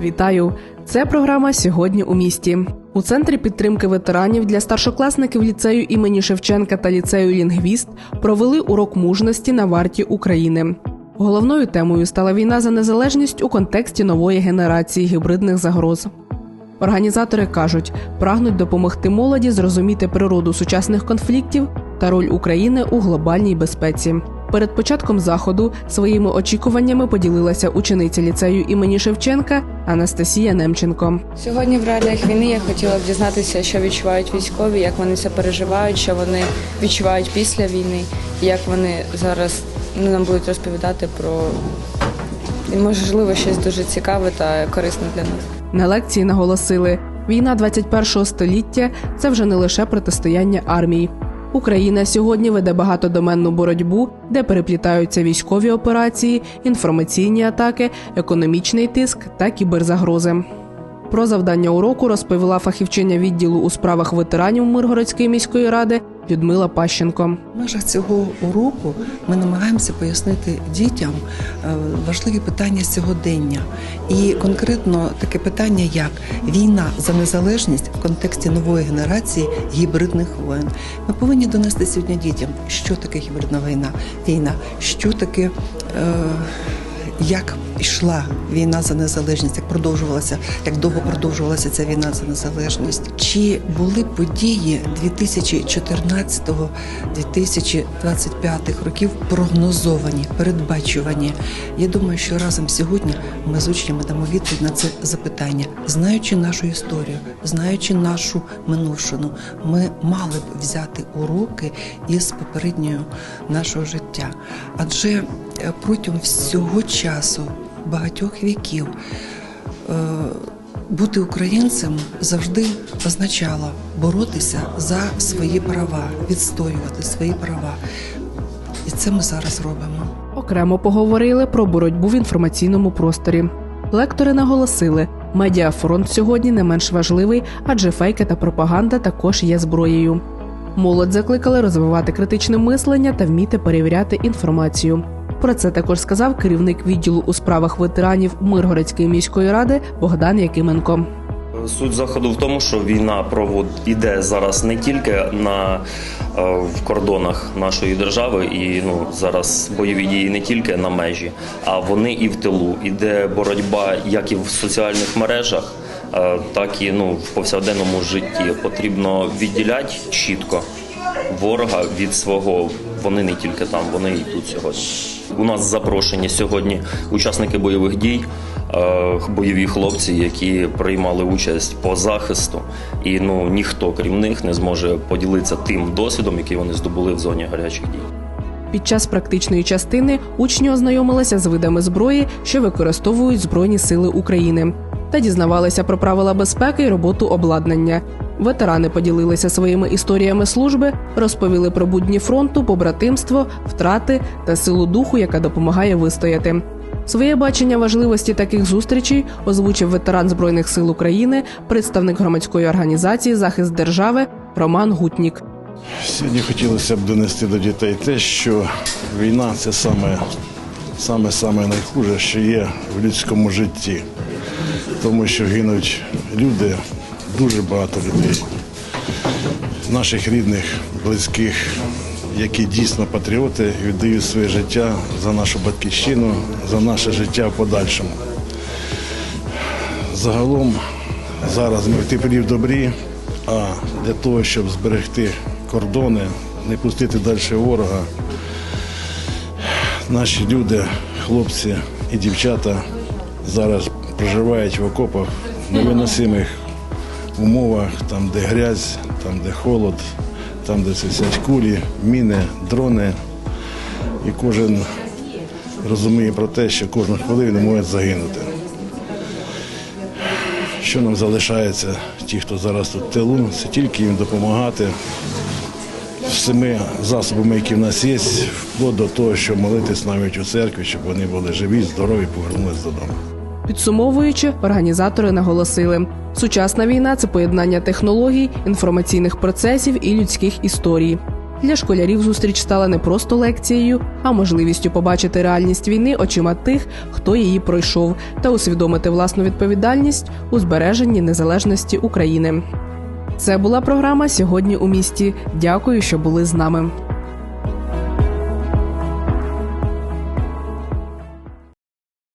Вітаю! Це програма Сьогодні у місті. У центрі підтримки ветеранів для старшокласників ліцею імені Шевченка та ліцею Лінгвіст провели урок мужності на варті України. Головною темою стала війна за незалежність у контексті нової генерації гібридних загроз. Організатори кажуть, прагнуть допомогти молоді зрозуміти природу сучасних конфліктів та роль України у глобальній безпеці. Перед початком заходу своїми очікуваннями поділилася учениця ліцею імені Шевченка Анастасія Немченко. Сьогодні в реаліях війни я хотіла б дізнатися, що відчувають військові, як вони це переживають, що вони відчувають після війни, як вони зараз ну, нам будуть розповідати про можливо щось дуже цікаве та корисне для нас. На лекції наголосили, війна 21-го століття це вже не лише протистояння армій. Україна сьогодні веде багатодоменну боротьбу, де переплітаються військові операції, інформаційні атаки, економічний тиск та кіберзагрози. Про завдання уроку розповіла фахівчиня відділу у справах ветеранів Миргородської міської ради Людмила Пащенко. В межах цього уроку ми намагаємося пояснити дітям е, важливі питання сьогодення, і конкретно таке питання, як війна за незалежність в контексті нової генерації гібридних воєн. Ми повинні донести сьогодні дітям, що таке гібридна війна, війна, що таке. Е як йшла війна за незалежність, як продовжувалася, як довго продовжувалася ця війна за незалежність? Чи були події 2014-2025 років прогнозовані, передбачувані? Я думаю, що разом сьогодні ми з учнями дамо відповідь на це запитання, знаючи нашу історію, знаючи нашу минувшину, ми мали б взяти уроки із попереднього нашого життя, адже протягом всього часу багатьох віків. Е, бути українцем завжди означало боротися за свої права, відстоювати свої права. І це ми зараз робимо. Окремо поговорили про боротьбу в інформаційному просторі. Лектори наголосили, медіафронт сьогодні не менш важливий, адже фейки та пропаганда також є зброєю. Молодь закликали розвивати критичне мислення та вміти перевіряти інформацію. Про це також сказав керівник відділу у справах ветеранів Миргородської міської ради Богдан Якименко. Суть заходу в тому, що війна провод іде зараз не тільки на е, в кордонах нашої держави, і ну зараз бойові дії не тільки на межі, а вони і в тилу. Іде боротьба як і в соціальних мережах, е, так і ну в повсякденному житті. Потрібно відділяти чітко ворога від свого. Вони не тільки там, вони і тут сьогодні. У нас запрошені сьогодні учасники бойових дій, е, бойові хлопці, які приймали участь по захисту, і ну ніхто крім них не зможе поділитися тим досвідом, який вони здобули в зоні гарячих дій. Під час практичної частини учні ознайомилися з видами зброї, що використовують Збройні Сили України, та дізнавалися про правила безпеки і роботу обладнання. Ветерани поділилися своїми історіями служби, розповіли про будні фронту, побратимство, втрати та силу духу, яка допомагає вистояти. Своє бачення важливості таких зустрічей озвучив ветеран збройних сил України, представник громадської організації Захист держави Роман Гутнік. Сьогодні хотілося б донести до дітей те, що війна це саме саме, саме найхуже, що є в людському житті, тому що гинуть люди, дуже багато людей, наших рідних, близьких, які дійсно патріоти і віддають своє життя за нашу батьківщину, за наше життя в подальшому. Загалом зараз ми в теплі в добрі, а для того, щоб зберегти кордони, не пустити далі ворога, наші люди, хлопці і дівчата зараз проживають в окопах в умовах, там, де грязь, там, де холод, там, де сидять кулі, міни, дрони. І кожен розуміє про те, що кожну хвилину може загинути. Що нам залишається, ті, хто зараз тут в тилу, це тільки їм допомагати всіми засобами, які в нас є, вплоть до того, що молитись навіть у церкві, щоб вони були живі, здорові, повернулись додому. Підсумовуючи, організатори наголосили, сучасна війна це поєднання технологій, інформаційних процесів і людських історій. Для школярів зустріч стала не просто лекцією, а можливістю побачити реальність війни очима тих, хто її пройшов, та усвідомити власну відповідальність у збереженні незалежності України. Це була програма сьогодні у місті. Дякую, що були з нами.